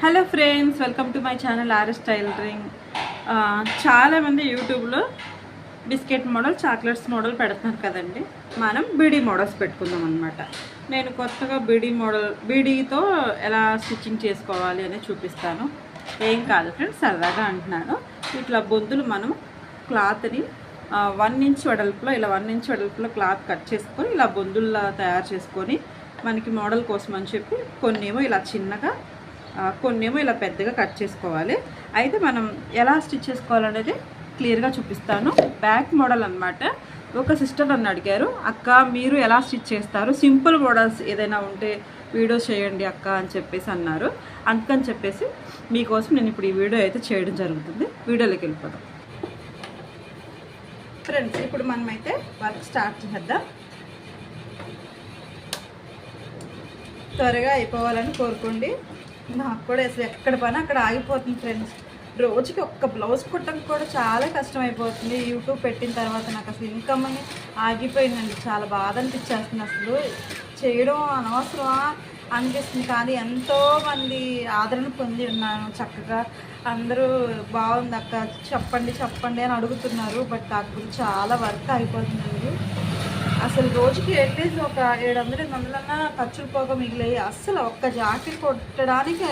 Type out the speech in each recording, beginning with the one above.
Hello friends welcome to my channel RS tailoring చాలామంది యూట్యూబ్లో biscuit model chocolates model పెడుతున్నారు కదండి. మనం బీడీ మోడల్స్ పెట్టుకుందాం అనమాట నేను కొత్తగా బీడీ మోడల్ బీడీతో ఎలా స్టిచ్చింగ్ చేసుకోవాలి అని చూపిస్తాను. ఏం కాదు ఫ్రెండ్స్ సరదాగా అంటున్నాను. ఇట్లా బొద్దులు మనం క్లాత్ని వన్ ఇంచ్ వెడల్పులో ఇలా వన్ ఇంచ్ వెడల్పులో క్లాత్ కట్ చేసుకొని ఇలా బొందుల్లా తయారు చేసుకొని మనకి మోడల్ కోసం అని చెప్పి కొన్నేమో ఇలా చిన్నగా కొన్నేమో ఇలా పెద్దగా కట్ చేసుకోవాలి. అయితే మనం ఎలా స్టిచ్ చేసుకోవాలనేది క్లియర్గా చూపిస్తాను. బ్యాక్ మోడల్ అన్నమాట. ఒక సిస్టర్ నన్ను అడిగారు అక్క మీరు ఎలా స్టిచ్ చేస్తారు? సింపుల్ మోడల్స్ ఏదైనా ఉంటే వీడియో చేయండి అక్క అని చెప్పేసి అన్నారు. అందుకని చెప్పేసి మీకోసం నేను ఇప్పుడు ఈ వీడియో అయితే చేయడం జరుగుతుంది. వీడియోలోకి వెళ్ళిపోదాం. ఫ్రెండ్స్ ఇప్పుడు మనమైతే వర్క్ స్టార్ట్ చేద్దాం. త్వరగా అయిపోవాలని కోరుకోండి. నాకు కూడా అసలు ఎక్కడ పని అక్కడ ఆగిపోతుంది ఫ్రెండ్స్ రోజుకి ఒక్క బ్లౌజ్ కుట్టడం కూడా చాలా కష్టం అయిపోతుంది యూట్యూబ్ పెట్టిన తర్వాత నాకు అసలు ఇన్కమ్ అని ఆగిపోయిందండి. చాలా బాధ అనిపించేస్తుంది అసలు. చేయడం అనవసరమా అనిపిస్తుంది కానీ ఎంతో మంది ఆదరణ పొంది ఉన్నాను చక్కగా. అందరూ బాగుంది అక్క చెప్పండి చెప్పండి అని అడుగుతున్నారు. బట్ నాకు చాలా వర్క్ అయిపోతుందండి అసలు రోజుకి అట్లీస్ట్ ఒక ఏడు వందల ఎనిమిది వందలన్నా ఖర్చులు పోక మిగిలాయి. అస్సలు ఒక్క జాకెట్ కొట్టడానికి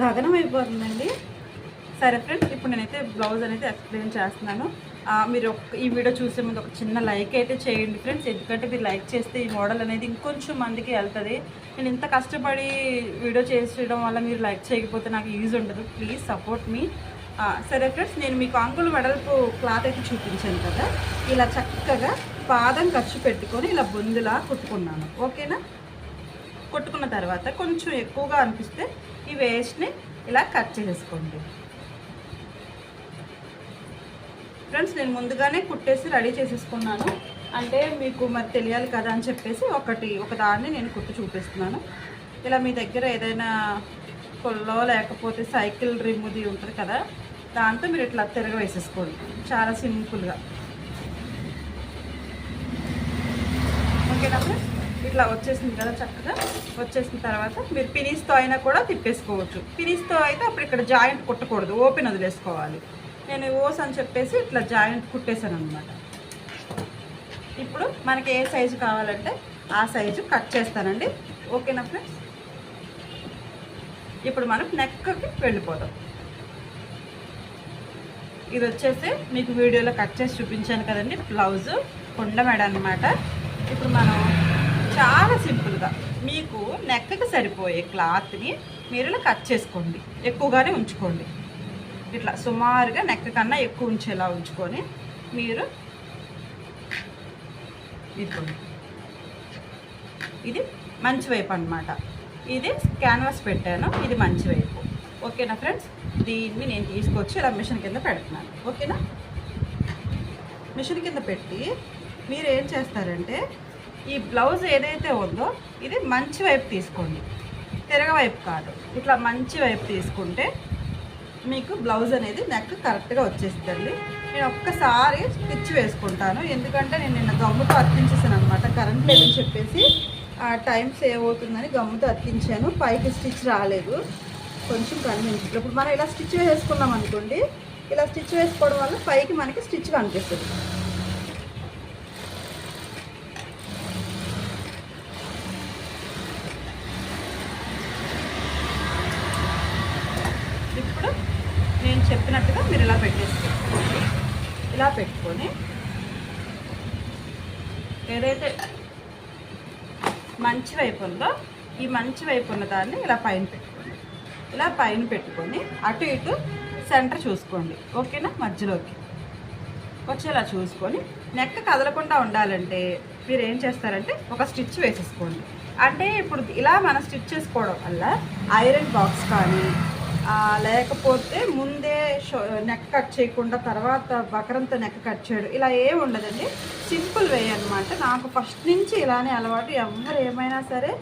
గగనం అయిపోతుందండి సరే ఫ్రెండ్స్ ఇప్పుడు నేనైతే బ్లౌజ్ అనేది ఎక్స్ప్లెయిన్ చేస్తున్నాను. మీరు ఈ వీడియో చూసే ముందు ఒక చిన్న లైక్ అయితే చేయండి ఫ్రెండ్స్. ఎందుకంటే మీరు లైక్ చేస్తే ఈ మోడల్ అనేది ఇంకొంచెం మందికి వెళ్తుంది. నేను ఇంత కష్టపడి వీడియో చేసేయడం వల్ల మీరు లైక్ చేయకపోతే నాకు యూజ్ ఉండదు. Please support me. సరే ఫ్రెండ్స్ నేను మీకు అంగుళ వెడల్పు క్లాత్ అయితే చూపించాను కదా. ఇలా చక్కగా పాదం ఖర్చు పెట్టుకొని ఇలా బొందులా కుట్టుకున్నాను. ఓకేనా? కుట్టుకున్న తర్వాత కొంచెం ఎక్కువగా అనిపిస్తే ఈ వేస్ట్ని ఇలా కట్ చేసుకోండి. ఫ్రెండ్స్ నేను ముందుగానే కుట్టేసి రెడీ చేసేసుకున్నాను. అంటే మీకు మరి తెలియాలి కదా అని చెప్పేసి ఒకటి ఒక దాన్ని నేను కుట్టి చూపిస్తున్నాను. ఇలా మీ దగ్గర ఏదైనా కొల్లో లేకపోతే సైకిల్ రిమ్ముది ఉంటుంది కదా దాంతో మీరు ఇట్లా తిరగ వేసేసుకోండి. చాలా సింపుల్గా. ఓకేనా ఇట్లా వచ్చేసింది కదా చక్కగా వచ్చేసిన తర్వాత మీరు పినీస్తో అయినా కూడా తిప్పేసుకోవచ్చు. పినీస్తో అయితే అప్పుడు ఇక్కడ జాయింట్ కుట్టకూడదు ఓపెన్ వదిలేసుకోవాలి నేను ఓస్ అని చెప్పేసి ఇట్లా జాయింట్ కుట్టేశాను అనమాట ఇప్పుడు మనకి ఏ సైజు కావాలంటే ఆ సైజు కట్ చేస్తానండి. ఓకేనా ఫ్రెండ్స్? ఇప్పుడు మనం నెక్కి వెళ్ళిపోదాం. ఇది వచ్చేసి మీకు వీడియోలో కట్ చేసి చూపించాను కదండి బ్లౌజ్ కొండమెడ అనమాట ఇప్పుడు మనం చాలా సింపుల్గా మీకు నెక్కకి సరిపోయే క్లాత్ని మీరు ఇలా కట్ చేసుకోండి. ఎక్కువగానే ఉంచుకోండి. ఇట్లా సుమారుగా నెక్క కన్నా ఎక్కువ ఉంచేలా ఉంచుకొని మీరు ఇదిగోండి. ఇది మంచి వైపు అనమాట ఇది క్యాన్వాస్ పెట్టాను. ఇది మంచి వైపు. ఓకేనా ఫ్రెండ్స్? దీన్ని నేను తీసుకొచ్చి ఇలా మిషన్ కింద పెడుతున్నాను. ఓకేనా? మిషన్ కింద పెట్టి మీరు ఏం చేస్తారంటే ఈ బ్లౌజ్ ఏదైతే ఉందో ఇది మంచి వైపు తీసుకోండి. తిరగవైపు కాదు. ఇట్లా మంచి వైపు తీసుకుంటే మీకు బ్లౌజ్ అనేది నెక్ కరెక్ట్గా వచ్చేస్తుంది నేను ఒక్కసారి స్టిచ్ వేసుకుంటాను. ఎందుకంటే నేను నిన్న గమ్ముతో అతికించేసాను అనమాట కరెంట్ లేదని చెప్పేసి ఆ టైం సేవ్ అవుతుందని గమ్ముతో అతికించాను. పైకి స్టిచ్ రాలేదు. కొంచెం కనిపించదు ఇప్పుడు మనం ఇలా స్టిచ్ వేసుకున్నాం అనుకోండి ఇలా స్టిచ్ వేసుకోవడం వల్ల పైకి మనకి స్టిచ్ కనిపిస్తుంది ఇప్పుడు నేను చెప్పినట్టుగా మీరు ఇలా పెట్టేసుకోండి ఇలా పెట్టుకొని ఏదైతే మంచి వైపు ఉందో ఈ మంచి వైపు ఉన్న దాన్ని ఇలా పైన పెట్టుకోండి. ఇలా పైన పెట్టుకొని అటు ఇటు సెంటర్ చూసుకోండి. ఓకేనా? మధ్యలోకి. వచ్చేలా చూసుకొని నెక్ కదలకుండా ఉండాలంటే మీరు ఏం చేస్తారంటే ఒక స్టిచ్ వేసేసుకోండి. అంటే ఇప్పుడు ఇలా మనం స్టిచ్ చేసుకోవడం వల్ల ఐరన్ బాక్స్ కానీ లేకపోతే ముందే నెక్ కట్ చేయకుండా తర్వాత బకరంతో నెక్ కట్ చేయడం ఇలా ఏం ఉండదండి. సింపుల్ వే అనమాట నాకు ఫస్ట్ నుంచి ఇలానే అలవాటు. ఎవరు ఏమైనా సరే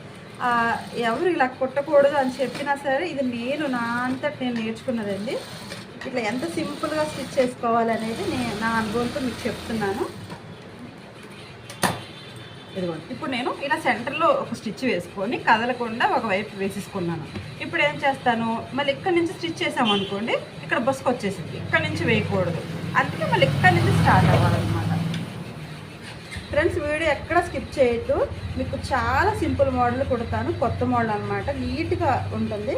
ఎవరు ఇలా కుట్టకూడదు అని చెప్పినా సరే ఇది నేను నా అంతటి నేను నేర్చుకున్నదండి. ఇట్లా ఎంత సింపుల్గా స్టిచ్ చేసుకోవాలనేది నేను నా అనుభవంతో మీకు చెప్తున్నాను. ఇదిగోండి. ఇప్పుడు నేను ఇలా సెంటర్లో ఒక స్టిచ్ వేసుకొని కదలకుండా ఒకవైపు వేసేసుకున్నాను. ఇప్పుడు ఏం చేస్తాను? మళ్ళీ ఇక్కడ నుంచి స్టిచ్ చేసామనుకోండి ఇక్కడ బస్కు వచ్చేసింది. ఇక్కడ నుంచి వేయకూడదు. అందుకే మళ్ళీ ఇక్కడ నుంచి స్టార్ట్ అవ్వాలన్నమాట. ఫ్రెండ్స్ వీడియో ఎక్కడ స్కిప్ చేయొద్దు. మీకు చాలా సింపుల్ మోడల్ కుడతాను. కొత్త మోడల్ అనమాట నీట్గా ఉంటుంది.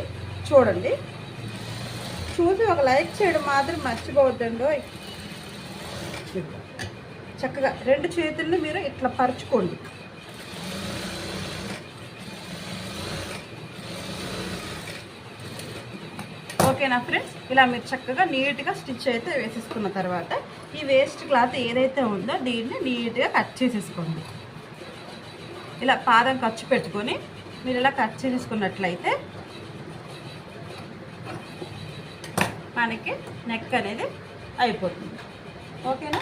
చూడండి. చూసి ఒక లైక్ చేయడం మాత్రం మర్చిపోవద్దండో చక్కగా రెండు చేతుల్ని మీరు ఇట్లా పరుచుకోండి. ఓకేనా ఫ్రెండ్స్? ఇలా మీరు చక్కగా నీట్గా స్టిచ్ అయితే వేసేసుకున్న తర్వాత ఈ వేస్ట్ క్లాత్ ఏదైతే ఉందో దీన్ని నీట్గా కట్ చేసేసుకోండి. ఇలా పాదం ఖర్చు పెట్టుకొని మీరు ఇలా కట్ చేసేసుకున్నట్లయితే మనకి నెక్ అనేది అయిపోతుంది. ఓకేనా?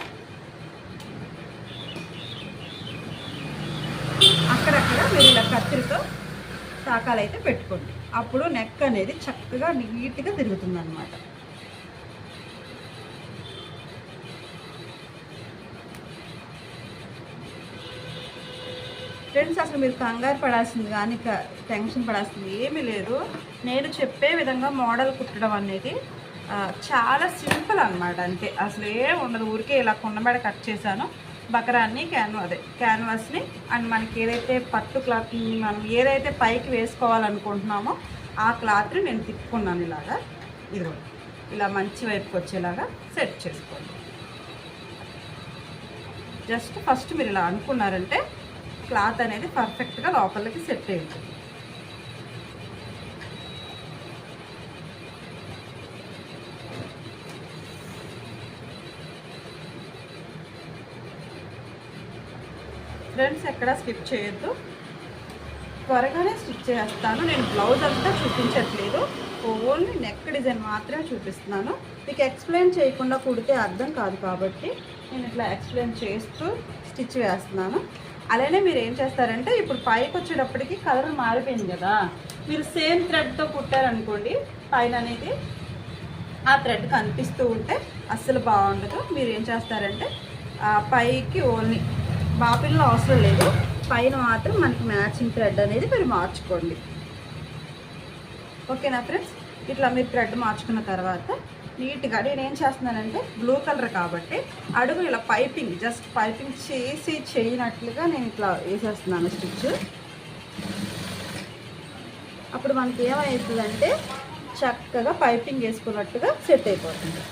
కత్తిరితో తాకాలు కత్తిరితో తాకాలైతే పెట్టుకోండి. అప్పుడు నెక్ అనేది చక్కగా నీట్గా తిరుగుతుంది అనమాట ఫ్రెండ్స్ అసలు మీరు కంగారు పడాల్సింది కానీ టెన్షన్ పడాల్సింది ఏమీ లేదు. నేను చెప్పే విధంగా మోడల్ కుట్టడం అనేది చాలా సింపుల్ అనమాట అంతే. అసలు ఏం ఉండదు. ఊరికే ఇలా కుండబెడ కట్ చేశాను. బకరాన్ని క్యాన్వా అదే క్యాన్వాస్ని అండ్ మనకి ఏదైతే పట్టు క్లాత్ మనం ఏదైతే పైకి వేసుకోవాలనుకుంటున్నామో ఆ క్లాత్ని నేను తిప్పుకున్నాను ఇలాగా. ఇదిగో ఇలా మంచి వైపుకి వచ్చేలాగా సెట్ చేసుకోండి. జస్ట్ ఫస్ట్ మీరు ఇలా అనుకున్నారంటే క్లాత్ అనేది పర్ఫెక్ట్గా లోపలికి సెట్ అయిపోతుంది ఫ్రెండ్స్ ఎక్కడ స్కిప్ చేయొద్దు. త్వరగానే స్టిచ్ చేస్తాను. నేను బ్లౌజ్ అంతా చూపించట్లేదు. ఓన్లీ నెక్ డిజైన్ మాత్రమే చూపిస్తున్నాను. మీకు ఎక్స్ప్లెయిన్ చేయకుండా కుడితే అర్థం కాదు కాబట్టి నేను ఇట్లా ఎక్స్ప్లెయిన్ చేస్తూ స్టిచ్ వేస్తున్నాను. అలానే మీరు ఏం చేస్తారంటే ఇప్పుడు పైకి వచ్చేటప్పటికి కలర్ మారిపోయింది కదా. మీరు సేమ్ థ్రెడ్తో కుట్టారనుకోండి పైన అనేది ఆ థ్రెడ్ కనిపిస్తూ ఉంటే అస్సలు బాగుండదు. మీరు ఏం చేస్తారంటే పైకి ఓన్లీ బాపిల్లో అవసరం లేదు. పైన మాత్రం మనకి మ్యాచింగ్ థ్రెడ్ అనేది మీరు మార్చుకోండి. ఓకేనా ఫ్రెండ్స్? ఇట్లా మీరు థ్రెడ్ మార్చుకున్న తర్వాత నీట్గా నేను ఏం చేస్తున్నానంటే బ్లూ కలర్ కాబట్టి అడుగు ఇలా పైపింగ్ జస్ట్ పైపింగ్ చేసి చేయనట్లుగా నేను ఇట్లా వేసేస్తున్నాను స్టిచ్. అప్పుడు మనకి ఏమవుతుందంటే చక్కగా పైపింగ్ వేసుకున్నట్టుగా సెట్ అయిపోతుంది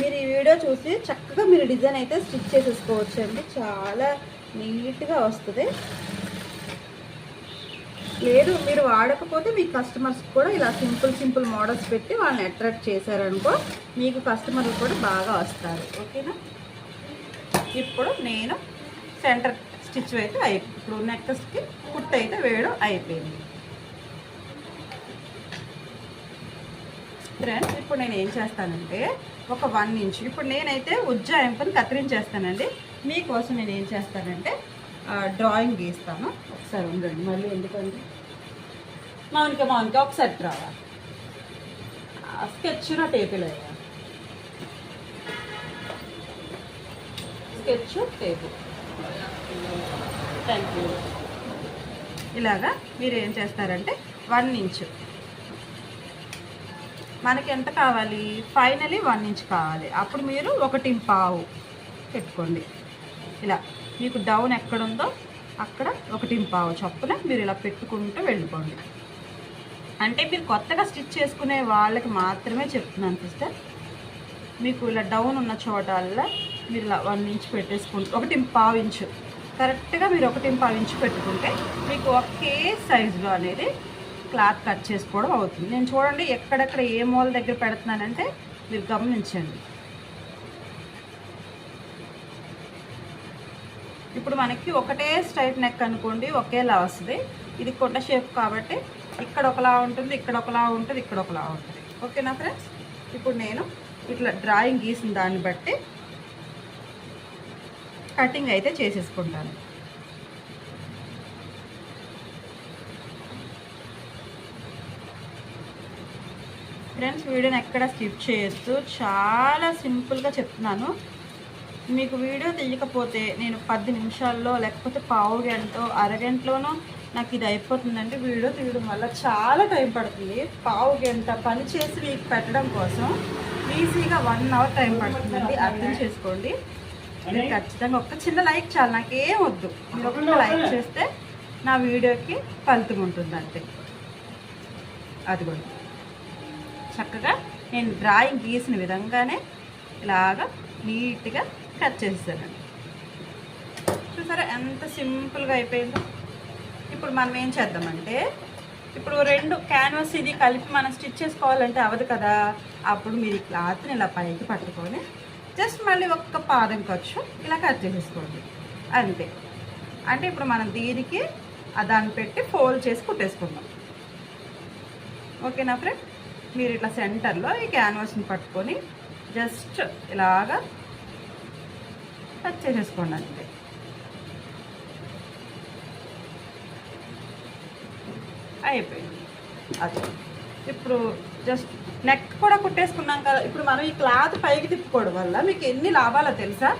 మీరు ఈ వీడియో చూసి చక్కగా మీరు డిజైన్ అయితే స్టిచ్ చేసేసుకోవచ్చు అండి. చాలా నీట్గా వస్తుంది. లేదు మీరు వాడకపోతే మీ కస్టమర్స్ కూడా ఇలా సింపుల్ సింపుల్ మోడల్స్ పెట్టి వాళ్ళని అట్రాక్ట్ చేశారనుకో మీకు కస్టమర్లు కూడా బాగా వస్తారు. ఓకేనా? ఇప్పుడు నేను సెంటర్ స్టిచ్ అయితే అయి ఇప్పుడు నెక్స్ట్కి కుట్ అయితే వేయడం అయిపోయింది. ఫ్రెండ్స్ ఇప్పుడు నేను ఏం చేస్తానంటే ఒక వన్ ఇంచ్. ఇప్పుడు నేనైతే ఉజ్జాయింపుని కత్తిరించేస్తానండి. మీకోసం నేను ఏం చేస్తానంటే డ్రాయింగ్ గీస్తాను. ఒకసారి ఉండండి మళ్ళీ ఎందుకండి? మౌనిక మౌనిక ఒకసారి రావాలి స్కెచ్ నా అయ్యా స్కెచ్ టేపు థ్యాంక్ యూ ఇలాగా మీరు ఏం చేస్తారంటే వన్ ఇంచ్ మనకి ఎంత కావాలి? ఫైనలీ వన్ ఇంచ్ కావాలి. అప్పుడు మీరు ఒకటి పావు పెట్టుకోండి. ఇలా మీకు డౌన్ ఎక్కడుందో అక్కడ ఒకటి పావు చొప్పున మీరు ఇలా పెట్టుకుంటూ వెళ్ళిపోండి. అంటే మీరు కొత్తగా స్టిచ్ చేసుకునే వాళ్ళకి మాత్రమే చెప్తున్నాను సిస్టర్. మీకు ఇలా డౌన్ ఉన్న చోటల్లా మీరు ఇలా వన్ ఇంచ్ పెట్టేసుకుంటే ఒకటి పావు ఇంచు కరెక్ట్గా మీరు ఒకటి పావు ఇంచు పెట్టుకుంటే మీకు ఒకే సైజులో అనేది క్లాత్ కట్ చేసుకోవడం అవుతుంది. నేను చూడండి ఎక్కడెక్కడ ఏ మూల దగ్గర పెడుతున్నానంటే మీరు గమనించండి. ఇప్పుడు మనకి ఒకటే స్ట్రైట్ నెక్ అనుకోండి ఒకేలా వస్తుంది. ఇది కొండ షేప్ కాబట్టి ఇక్కడ ఒకలా ఉంటుంది ఇక్కడ ఒకలా ఉంటుంది ఇక్కడ ఒకలా ఉంటుంది. ఓకేనా ఫ్రెండ్స్? ఇప్పుడు నేను ఇట్లా డ్రాయింగ్ గీసిన దాన్ని బట్టి కటింగ్ అయితే చేసేసుకుంటాను. ఫ్రెండ్స్ వీడియోని ఎక్కడ స్కిప్ చేయొద్దు. చాలా సింపుల్గా చెప్తున్నాను. మీకు వీడియో తీయకపోతే నేను పది నిమిషాల్లో లేకపోతే పావు గంట అరగంటలోనో నాకు ఇది అయిపోతుందంటే వీడియో తీయడం వల్ల చాలా టైం పడుతుంది. పావు గంట పని చేసి మీకు పెట్టడం కోసం ఈజీగా వన్ అవర్ టైం పడుతుందండి. అర్థం చేసుకోండి. మీరు ఖచ్చితంగా ఒక్క చిన్న లైక్ చాలు. నాకేం వద్దు. మీరు ఒక్క లైక్ చేస్తే నా వీడియోకి ఫలితం ఉంటుంది అంతే కూడా చక్కగా నేను డ్రాయింగ్ గీసిన విధంగానే ఇలాగా నీట్గా కట్ చేసేసానండి చూసారా ఎంత సింపుల్గా అయిపోయిందో. ఇప్పుడు మనం ఏం చేద్దామంటే ఇప్పుడు రెండు క్యాన్వాస్ ఇది కలిపి మనం స్టిచ్ చేసుకోవాలంటే అవ్వదు కదా. అప్పుడు మీరు ఈ క్లాత్ని ఇలా పైకి పట్టుకొని జస్ట్ మళ్ళీ ఒక్క పాదం ఖర్చు ఇలా కట్ చేసేసుకోండి. అంతే. అంటే ఇప్పుడు మనం దీనికి దాన్ని పెట్టి ఫోల్డ్ చేసి కుట్టేసుకుందాం. ఓకేనా ఫ్రెండ్? మీరు ఇట్లా సెంటర్లో ఈ క్యాన్వాస్ని పట్టుకొని జస్ట్ ఇలాగా టచ్ చేసేసుకోండి అంతే. అయిపోయింది. అది. ఇప్పుడు జస్ట్ నెక్ కూడా కుట్టేసుకున్నాం కదా ఇప్పుడు మనం ఈ క్లాత్ పైకి తిప్పుకోవడం వల్ల మీకు ఎన్ని లాభాలో తెలుసా?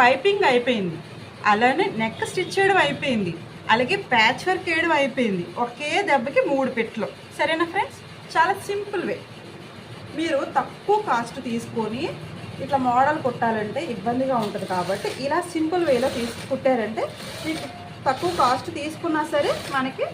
పైపింగ్ అయిపోయింది. అలానే నెక్ స్టిచ్ చేయడం అయిపోయింది. అలాగే ప్యాచ్ వర్క్ వేయడం అయిపోయింది. ఒకే దెబ్బకి మూడు పెట్లు సరేనా ఫ్రెండ్స్? చాలా సింపుల్ వే. మీరు తక్కువ కాస్ట్ తీసుకొని ఇట్లా మోడల్ కుట్టాలంటే ఇబ్బందిగా ఉంటుంది కాబట్టి ఇలా సింపుల్ వేలో తీసు కుట్టారంటే మీకు తక్కువ కాస్ట్ తీసుకున్నా సరే మనకి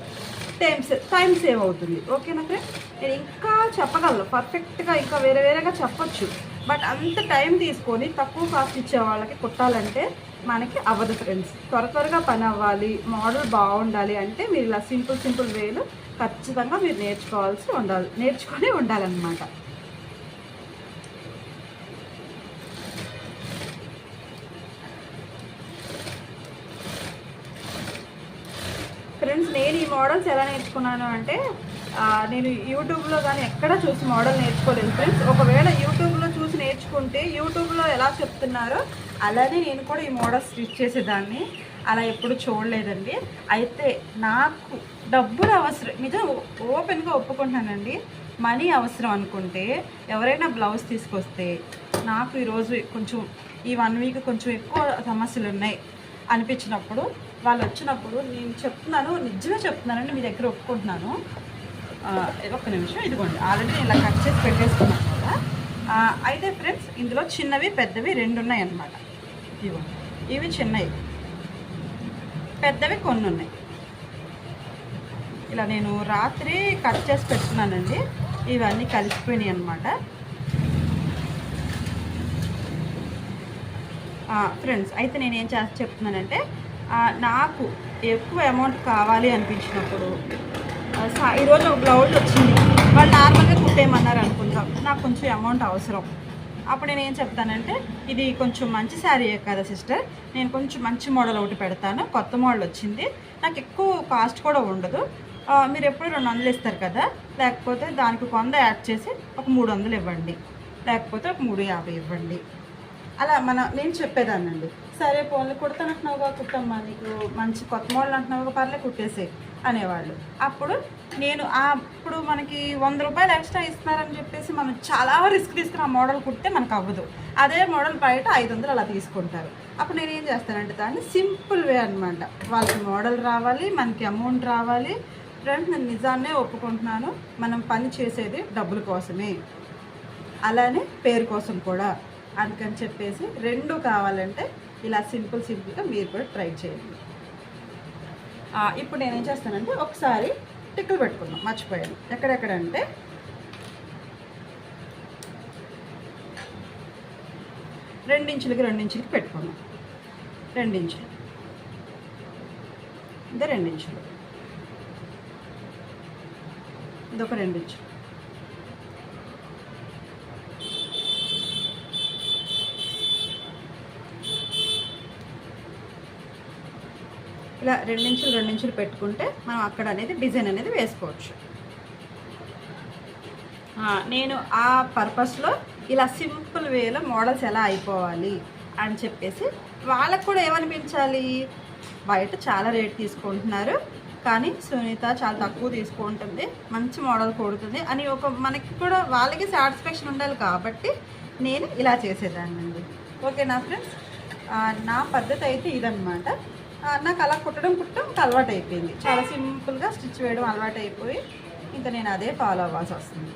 టైం సేవ్ టైం సేవ్ అవుతుంది. ఓకేనా ఫ్రెండ్? నేను ఇంకా చెప్పగలను. పర్ఫెక్ట్గా ఇంకా వేరే వేరేగా చెప్పొచ్చు. బట్ అంత టైం తీసుకొని తక్కువ కాస్ట్ ఇచ్చే వాళ్ళకి కుట్టాలంటే మనకి అవ్వదు ఫ్రెండ్స్. త్వర త్వరగా పని అవ్వాలి మోడల్ బాగుండాలి అంటే మీరు ఇలా సింపుల్ సింపుల్ వేలు ఖచ్చితంగా మీరు నేర్చుకోవాల్సి ఉండాలి. నేర్చుకొని ఉండాలన్నమాట. ఫ్రెండ్స్ నేను ఈ మోడల్స్ ఎలా నేర్చుకున్నాను అంటే నేను యూట్యూబ్లో కానీ ఎక్కడ చూసి మోడల్ నేర్చుకోలేదు ఫ్రెండ్స్. ఒకవేళ యూట్యూబ్లో చూసి నేర్చుకుంటే యూట్యూబ్లో ఎలా చెప్తున్నారో అలానే నేను కూడా ఈ మోడల్ స్టిచ్ చేసేదాన్ని. అలా ఎప్పుడు చూడలేదండి. అయితే నాకు డబ్బులు అవసరం. నిజం ఓపెన్గా ఒప్పుకుంటానండి. మనీ అవసరం అనుకుంటే ఎవరైనా బ్లౌజ్ తీసుకొస్తే నాకు ఈరోజు కొంచెం ఈ వన్ వీక్ కొంచెం ఎక్కువ సమస్యలు ఉన్నాయి అనిపించినప్పుడు వాళ్ళు వచ్చినప్పుడు నేను చెప్తున్నాను నిజమే చెప్తున్నానండి మీ దగ్గర ఒప్పుకుంటున్నాను. ఆ, ఒక్క నిమిషం ఇదిగోండి. ఆల్రెడీ నేను ఇలా కట్ చేసి పెట్టేసుకున్నాను కదా. అయితే ఫ్రెండ్స్ ఇందులో చిన్నవి పెద్దవి రెండు ఉన్నాయి అన్నమాట ఇవి చిన్నవి. పెద్దవి కొన్ని ఉన్నాయి ఇలా నేను రాత్రి కట్ చేసి పెట్టుకున్నానండి. ఇవన్నీ కలిసిపోయినాయి అనమాట ఫ్రెండ్స్ అయితే నేను ఏం చేస్తా చెప్తున్నానంటే నాకు ఎక్కువ అమౌంట్ కావాలి అనిపించినప్పుడు ఈరోజు ఒక బ్లౌజ్ వచ్చింది. వాళ్ళు నార్మల్గా కుట్టేయమన్నారు అనుకుందాం నాకు కొంచెం అమౌంట్ అవసరం. అప్పుడు నేను ఏం చెప్తానంటే ఇది కొంచెం మంచి శారీ కదా సిస్టర్. నేను కొంచెం మంచి మోడల్ ఒకటి పెడతాను. కొత్త మోడల్ వచ్చింది. నాకు ఎక్కువ కాస్ట్ కూడా ఉండదు. మీరు ఎప్పుడు రెండు వందలు ఇస్తారు కదా? లేకపోతే దానికి కొంద యాడ్ చేసి ఒక మూడు వందలు ఇవ్వండి. లేకపోతే ఒక మూడు యాభై ఇవ్వండి. అలా మన నేను చెప్పేదానండి సరే పోన్లు కుడతానంటున్నావుగా కుట్టమ్మా నీకు మంచి కొత్త మోడల్ అంటున్నావుగా పర్లే కుట్టేసే అనేవాళ్ళు. అప్పుడు నేను అప్పుడు మనకి వంద రూపాయలు ఎక్స్ట్రా ఇస్తున్నారని చెప్పేసి మనం చాలా రిస్క్ తీసుకుని ఆ మోడల్ కుడితే మనకు అవ్వదు. అదే మోడల్ బయట ఐదు వందలు అలా తీసుకుంటారు. అప్పుడు నేను ఏం చేస్తానంటే దాన్ని సింపుల్ వే అనమాట వాళ్ళకి మోడల్ రావాలి మనకి అమౌంట్ రావాలి ఫ్రెండ్స్ నేను నిజాన్నే ఒప్పుకుంటున్నాను. మనం పని చేసేది డబ్బుల కోసమే. అలానే పేరు కోసం కూడా. అందుకని చెప్పేసి రెండు కావాలంటే ఇలా సింపుల్ సింపుల్గా మీరు కూడా ట్రై చేయండి. ఇప్పుడు నేనేం చేస్తానంటే ఒకసారి టిక్కులు పెట్టుకున్నాం మర్చిపోయాను. ఎక్కడెక్కడ అంటే రెండించులకి రెండించులకి పెట్టుకున్నాం రెండించులు. ఇదే రెండించులు. ఇదొక రెండించులు ఇలా రెండించులు రెండించులు పెట్టుకుంటే మనం అక్కడ అనేది డిజైన్ అనేది వేసుకోవచ్చు. నేను ఆ పర్పస్లో ఇలా సింపుల్ వేలో మోడల్స్ ఎలా అయిపోవాలి అని చెప్పేసి వాళ్ళకు కూడా ఏమనిపించాలి? బయట చాలా రేట్ తీసుకుంటున్నారు. కానీ సునీత చాలా తక్కువ తీసుకుంటుంది మంచి మోడల్ కొడుతుంది. అని ఒక మనకి కూడా వాళ్ళకి సాటిస్ఫాక్షన్ ఉండాలి కాబట్టి నేను ఇలా చేసేదాన్నండి. ఓకేనా ఫ్రెండ్స్? నా పద్ధతి అయితే ఇదనమాట నాకు అలా కుట్టడం కుట్టడం అలవాటు అయిపోయింది. చాలా సింపుల్గా స్టిచ్ వేయడం అలవాటు అయిపోయి ఇంకా నేను అదే ఫాలో అవ్వాల్సి వస్తుంది.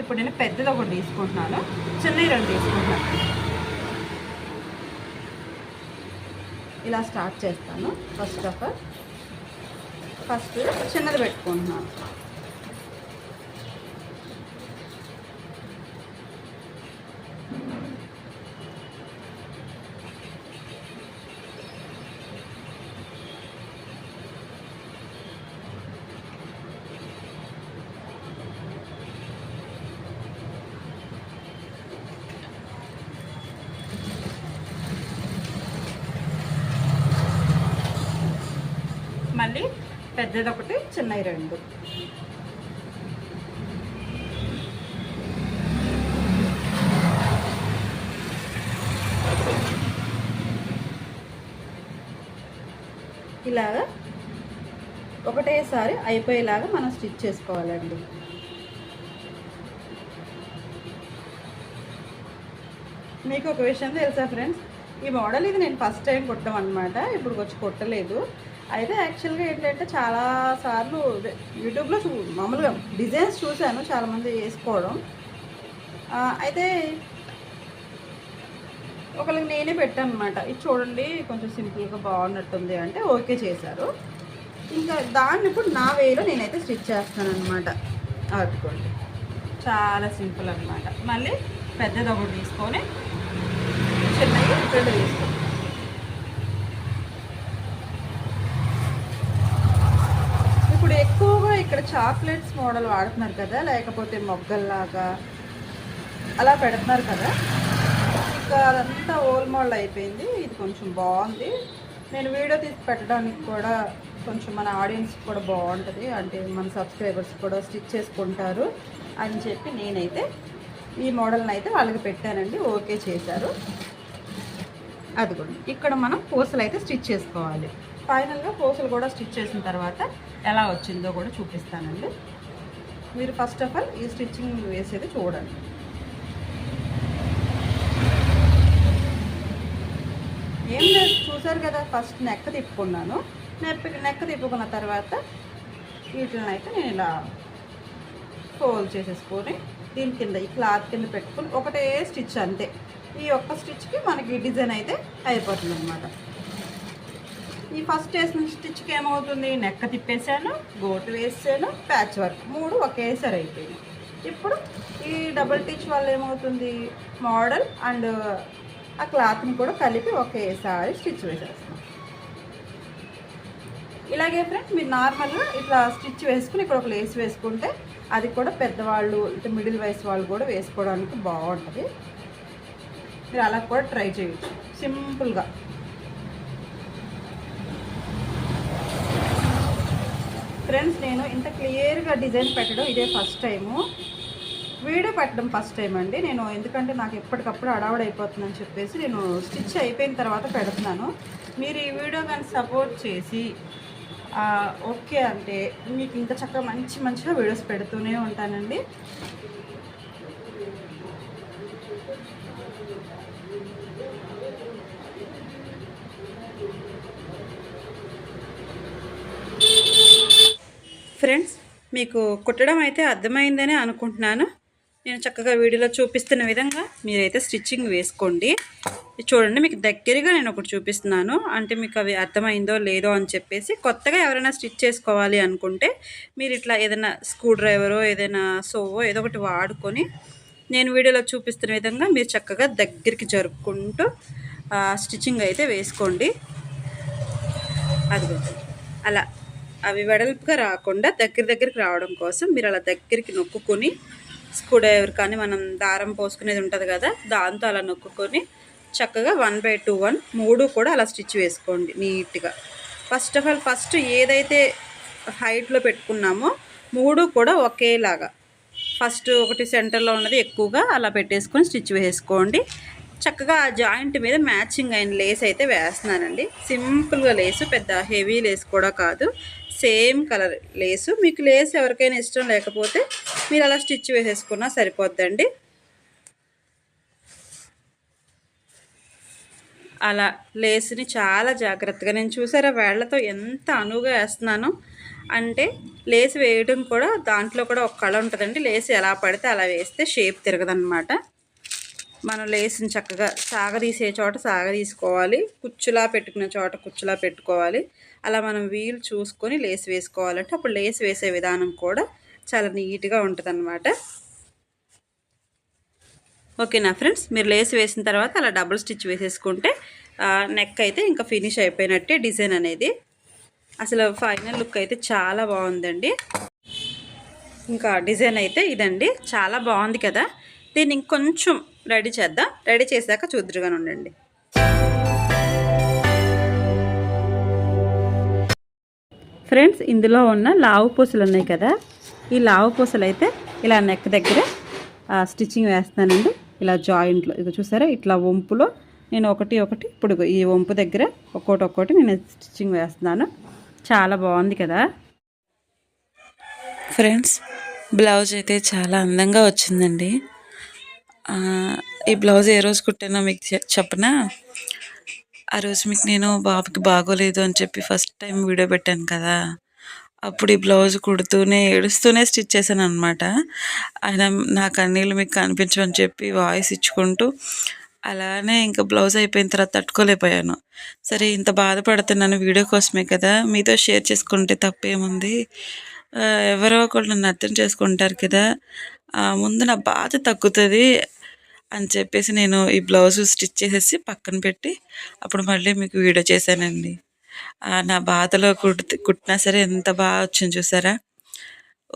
ఇప్పుడు నేను పెద్దది ఒకటి తీసుకుంటున్నాను. చిన్నవి రెండు తీసుకుంటున్నాను. ఇలా స్టార్ట్ చేస్తాను. ఫస్ట్ ఆఫ్ ఆల్ ఫస్ట్ చిన్నది పెట్టుకుంటున్నాను మళ్ళీ పెద్దది ఒకటి చిన్నవి రెండు. ఇలాగా ఒకటేసారి అయిపోయేలాగా మనం స్టిచ్ చేసుకోవాలండి. మీకు ఒక విషయం తెలుసా ఫ్రెండ్స్? ఈ మోడల్ ఇది నేను ఫస్ట్ టైం కుట్టడం అనమాట ఇప్పుడు వచ్చి కుట్టలేదు. అయితే యాక్చువల్గా ఏంటంటే చాలా సార్లు యూట్యూబ్లో చూ మామూలుగా డిజైన్స్ చూశాను చాలామంది వేసుకోవడం. అయితే ఒకరికి నేనే పెట్టాను అనమాట ఇది చూడండి కొంచెం సింపుల్గా బాగున్నట్టుంది అంటే ఓకే చేశారు. ఇంకా దాన్ని ఇప్పుడు నా వేలో నేనైతే స్టిచ్ చేస్తాను అనమాట అట్టుకోండి చాలా సింపుల్ అనమాట మళ్ళీ పెద్దది ఒకటి తీసుకొని చిన్నది రెండు తీసుకోండి ఇప్పుడు ఎక్కువగా ఇక్కడ చాక్లెట్స్ మోడల్ వాడుతున్నారు కదా లేకపోతే మొగ్గల్లాగా అలా పెడుతున్నారు కదా. ఇంకా అదంతా ఓల్ మోడల్ అయిపోయింది. ఇది కొంచెం బాగుంది. నేను వీడియో తీసి పెట్టడానికి కూడా కొంచెం మన ఆడియన్స్ కూడా బాగుంటుంది. అంటే మన సబ్స్క్రైబర్స్ కూడా స్టిచ్ చేసుకుంటారు అని చెప్పి నేనైతే ఈ మోడల్ని అయితే వాళ్ళకి పెట్టానండి. ఓకే చేశారు. అదిగోండి. ఇక్కడ మనం పూసలు అయితే స్టిచ్ చేసుకోవాలి. ఫైనల్గా పోసులు కూడా స్టిచ్ చేసిన తర్వాత ఎలా వచ్చిందో కూడా చూపిస్తానండి. మీరు ఫస్ట్ ఆఫ్ ఆల్ ఈ స్టిచ్చింగ్ వేసేది చూడండి. ఏం లేదు చూసారు కదా ఫస్ట్ నెక్క తిప్పుకున్నాను. నెప్పి నెక్క తిప్పుకున్న తర్వాత వీటిని అయితే నేను ఇలా ఫోల్డ్ చేసేసుకొని దీని కింద ఈ క్లాత్ కింద పెట్టుకుని ఒకటే స్టిచ్ అంతే. ఈ ఒక్క స్టిచ్కి మనకి డిజైన్ అయితే అయిపోతుంది అనమాట ఈ ఫస్ట్ వేసిన స్టిచ్కి ఏమవుతుంది? నెక్క తిప్పేసాను గోటు వేసాను ప్యాచ్ వర్క్. మూడు ఒకేసారి అయిపోయింది. ఇప్పుడు ఈ డబుల్ టిచ్ వల్ల ఏమవుతుంది? మోడల్ అండ్ ఆ క్లాత్ని కూడా కలిపి ఒకేసారి స్టిచ్ వేసేస్తాం. ఇలాగే ఫ్రెండ్స్ మీరు నార్మల్గా ఇట్లా స్టిచ్ వేసుకుని ఇక్కడ ఒక లేస్ వేసుకుంటే అది కూడా పెద్దవాళ్ళు ఇట్లా మిడిల్ వయసు వాళ్ళు కూడా వేసుకోవడానికి బాగుంటుంది. మీరు అలా కూడా ట్రై చేయొచ్చు. సింపుల్గా. ఫ్రెండ్స్ నేను ఇంత క్లియర్గా డిజైన్ పెట్టడం ఇదే ఫస్ట్ టైము వీడియో పెట్టడం ఫస్ట్ టైం అండి. నేను ఎందుకంటే నాకు ఎప్పటికప్పుడు అడావుడు అయిపోతుందని చెప్పేసి నేను స్టిచ్ అయిపోయిన తర్వాత పెడుతున్నాను. మీరు ఈ వీడియో కానీ సపోర్ట్ చేసి ఓకే అంటే మీకు ఇంత చక్కగా మంచి మంచిగా వీడియోస్ పెడుతూనే ఉంటానండి. ఫ్రెండ్స్ మీకు కుట్టడం అయితే అర్థమైందని అనుకుంటున్నాను. నేను చక్కగా వీడియోలో చూపిస్తున్న విధంగా మీరైతే స్టిచ్చింగ్ వేసుకోండి. చూడండి మీకు దగ్గరగా నేను ఒకటి చూపిస్తున్నాను. అంటే మీకు అవి అర్థమైందో లేదో అని చెప్పేసి కొత్తగా ఎవరైనా స్టిచ్ చేసుకోవాలి అనుకుంటే మీరు ఇట్లా ఏదైనా స్క్రూ డ్రైవరో ఏదైనా సోవో ఏదో ఒకటి వాడుకొని నేను వీడియోలో చూపిస్తున్న విధంగా మీరు చక్కగా దగ్గరికి జరుపుకుంటూ స్టిచ్చింగ్ అయితే వేసుకోండి. అది అలా. అవి వెడల్పుగా రాకుండా దగ్గర దగ్గరికి రావడం కోసం మీరు అలా దగ్గరికి నొక్కుకొని స్క్రూడ్రైవర్ కానీ మనం దారం పోసుకునేది ఉంటుంది కదా దాంతో అలా నొక్కుకొని చక్కగా వన్ బై టూ వన్ మూడు కూడా అలా స్టిచ్ వేసుకోండి నీట్గా. ఫస్ట్ ఆఫ్ ఆల్ ఫస్ట్ ఏదైతే హైట్లో పెట్టుకున్నామో మూడు కూడా ఒకేలాగా. ఫస్ట్ ఒకటి సెంటర్లో ఉన్నది ఎక్కువగా అలా పెట్టేసుకొని స్టిచ్ వేసుకోండి. చక్కగా ఆ జాయింట్ మీద మ్యాచింగ్ అయిన లేస్ అయితే వేస్తున్నానండి. సింపుల్గా లేసు పెద్ద హెవీ లేస్ కూడా కాదు. Same colour lace. మీకు లేస్ ఎవరికైనా ఇష్టం లేకపోతే మీరు అలా స్టిచ్ వేసేసుకున్నా సరిపోద్దండి. అలా లేస్ని చాలా జాగ్రత్తగా నేను చూసారా వేళ్ళతో ఎంత అనువుగా వేస్తున్నానో. అంటే లేస్ వేయడం కూడా దాంట్లో కూడా ఒక కళ ఉంటుందండి. లేస్ ఎలా పడితే అలా వేస్తే షేప్ తిరగదనమాట మనం లేసిన చక్కగా సాగదీసే చోట సాగదీసుకోవాలి. కుచ్చులా పెట్టుకున్న చోట కుచ్చులా పెట్టుకోవాలి. అలా మనం వీలు చూసుకొని లేస్ వేసుకోవాలంటే అప్పుడు లేస్ వేసే విధానం కూడా చాలా నీట్గా ఉంటుంది ఓకేనా ఫ్రెండ్స్? మీరు లేస్ వేసిన తర్వాత అలా డబుల్ స్టిచ్ వేసేసుకుంటే నెక్ అయితే ఇంకా ఫినిష్ అయిపోయినట్టే డిజైన్ అనేది. అసలు ఫైనల్ లుక్ అయితే చాలా బాగుందండి. ఇంకా డిజైన్ అయితే ఇదండి. చాలా బాగుంది కదా? దీన్ని ఇంకొంచెం రెడీ చేద్దాం. రెడీ చేశాక చూద్దరుగానే ఉండండి. ఫ్రెండ్స్ ఇందులో ఉన్న లావు పూసలు ఉన్నాయి కదా? ఈ లావు పూసలు అయితే ఇలా నెక్ దగ్గర స్టిచ్చింగ్ వేస్తానండి ఇలా జాయింట్లో ఇది చూసారా? ఇట్లా వంపులో నేను ఒకటి ఒకటి ఇప్పుడు ఈ వంపు దగ్గర ఒక్కోటి ఒక్కోటి నేను స్టిచ్చింగ్ వేస్తున్నాను. చాలా బాగుంది కదా? ఫ్రెండ్స్ బ్లౌజ్ అయితే చాలా అందంగా వచ్చిందండి. ఈ బ్లౌజ్ ఏ రోజు కుట్టానో మీకు చెప్పనా? ఆ రోజు మీకు నేను బాబుకి బాగోలేదు అని చెప్పి ఫస్ట్ టైం వీడియో పెట్టాను కదా. అప్పుడు ఈ బ్లౌజ్ కుడుతూనే ఏడుస్తూనే స్టిచ్ చేశాను అనమాట ఆయన నా కన్నీళ్ళు మీకు కనిపించమని చెప్పి వాయిస్ ఇచ్చుకుంటూ అలానే ఇంకా బ్లౌజ్ అయిపోయిన తర్వాత తట్టుకోలేకపోయాను. సరే ఇంత బాధపడుతున్నాను వీడియో కోసమే కదా. మీతో షేర్ చేసుకుంటే తప్పేముంది? ఎవరో ఒకళ్ళు నన్ను అర్థం చేసుకుంటారు కదా. ముందు నా బాధ తగ్గుతుంది అని చెప్పేసి నేను ఈ బ్లౌజ్ స్టిచ్ చేసేసి పక్కన పెట్టి అప్పుడు మళ్ళీ మీకు వీడియో చేశానండి. నా బాధలో కుట్టి కుట్టినా సరే ఎంత బాగా వచ్చింది చూసారా?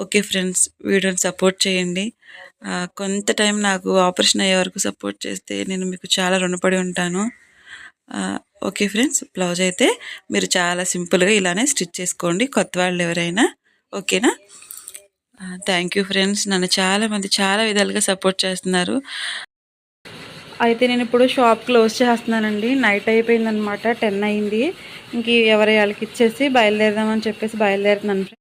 ఓకే ఫ్రెండ్స్ వీడియోని సపోర్ట్ చేయండి. కొంత టైం నాకు ఆపరేషన్ అయ్యే వరకు సపోర్ట్ చేస్తే నేను మీకు చాలా రుణపడి ఉంటాను. ఓకే ఫ్రెండ్స్ బ్లౌజ్ అయితే మీరు చాలా సింపుల్గా ఇలానే స్టిచ్ చేసుకోండి. కొత్త వాళ్ళు ఎవరైనా ఓకేనా? థ్యాంక్ యూ ఫ్రెండ్స్ నన్ను చాలా మంది చాలా విధాలుగా సపోర్ట్ చేస్తున్నారు. అయితే నేను ఇప్పుడు షాప్ క్లోజ్ చేస్తున్నానండి. నైట్ అయిపోయిందనమాట టెన్ అయింది. ఇంక ఎవరి వాళ్ళకి ఇచ్చేసి బయలుదేరదామని చెప్పేసి బయలుదేరుతున్నాను.